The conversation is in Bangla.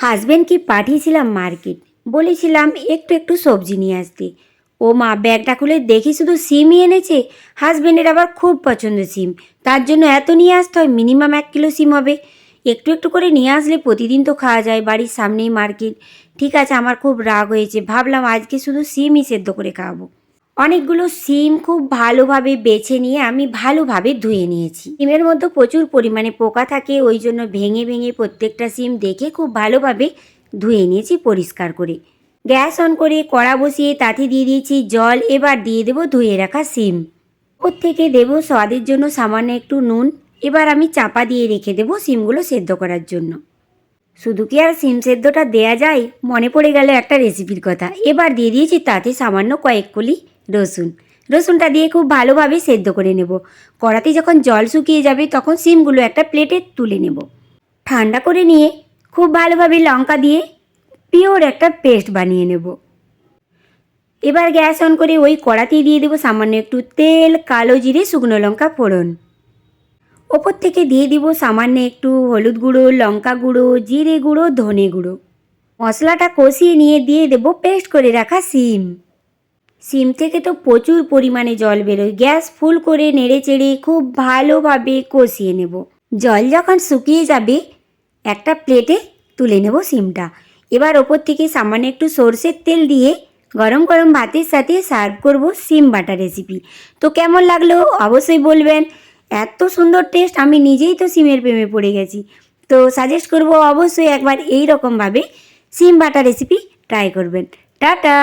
হাজবেন্ডকে পাঠিয়েছিলাম মার্কেট? বলেছিলাম, একটু একটু সবজি নিয়ে আসতে। ও মা, ব্যাগটা খুলে দেখি শুধু সিমই এনেছে। হাজব্যান্ডের আবার খুব পছন্দ সিম। তার জন্য এত নিয়ে আসতে হয়, মিনিমাম এক কিলো সিম হবে। একটু একটু করে নিয়ে আসলে প্রতিদিন তো খাওয়া যায় বাড়ির সামনেই মার্কেট। ঠিক আছে, আমার খুব রাগ হয়েছে। ভাবলাম আজকে শুধু সিমই সেদ্ধ করে খাওয়াবো। অনেকগুলো সিম খুব ভালোভাবে বেছে নিয়ে আমি ভালোভাবে ধুয়ে নিয়েছি। সিমের মধ্যে প্রচুর পরিমাণে পোকা থাকে, ওই জন্য ভেঙে ভেঙে প্রত্যেকটা সিম দেখে খুব ভালোভাবে ধুয়ে নিয়েছি পরিষ্কার করে। গ্যাস অন করে কড়া বসিয়ে তাতে দিয়ে দিয়েছি জল, এবার দিয়ে দেবো ধুয়ে রাখা সিম। ওর থেকে দেবো স্বাদের জন্য সামান্য একটু নুন, এবার আমি চাপা দিয়ে রেখে দেবো সিমগুলো সেদ্ধ করার জন্য। শুধু কি আর সিম সেদ্ধটা দেয়া যায়? মনে পড়ে গেল একটা রেসিপির কথা। এবার দিয়ে দিয়েছি তাতে সামান্য কয়েক কলি রসুন। রসুনটা দিয়ে খুব ভালোভাবে সেদ্ধ করে নেব। কড়াতে যখন জল শুকিয়ে যাবে তখন সিমগুলো একটা প্লেটে তুলে নেব। ঠান্ডা করে নিয়ে খুব ভালোভাবে লঙ্কা দিয়ে পিওর একটা পেস্ট বানিয়ে নেব। এবার গ্যাস অন করে ওই কড়াতেই দিয়ে দেবো সামান্য একটু তেল, কালো জিরে, শুকনো লঙ্কা ফোড়ন। ওপর থেকে দিয়ে দিব সামান্য একটু হলুদ গুঁড়ো, লঙ্কা গুঁড়ো, জিরে গুঁড়ো, ধনে গুঁড়ো। মশলাটা কষিয়ে নিয়ে দিয়ে দেব পেস্ট করে রাখা সিম। সিম থেকে তো প্রচুর পরিমাণে জল বেরোয়। গ্যাস ফুল করে নেড়ে চেড়ে খুব ভালোভাবে কষিয়ে নেব। জল যখন শুকিয়ে যাবে, একটা প্লেটে তুলে নেব সিমটা। এবার ওপর থেকে সামান্য একটু সর্ষের তেল দিয়ে গরম গরম ভাতের সাথে সার্ভ করব সিম বাটা রেসিপি। তো কেমন লাগল অবশ্যই বলবেন। এত সুন্দর টেস্ট, আমি নিজেই তো সিমের প্রেমে পড়ে গেছি। তো সাজেস্ট করব অবশ্যই একবার এই রকমভাবে সিম বাটা রেসিপি ট্রাই করবেন। টাটা!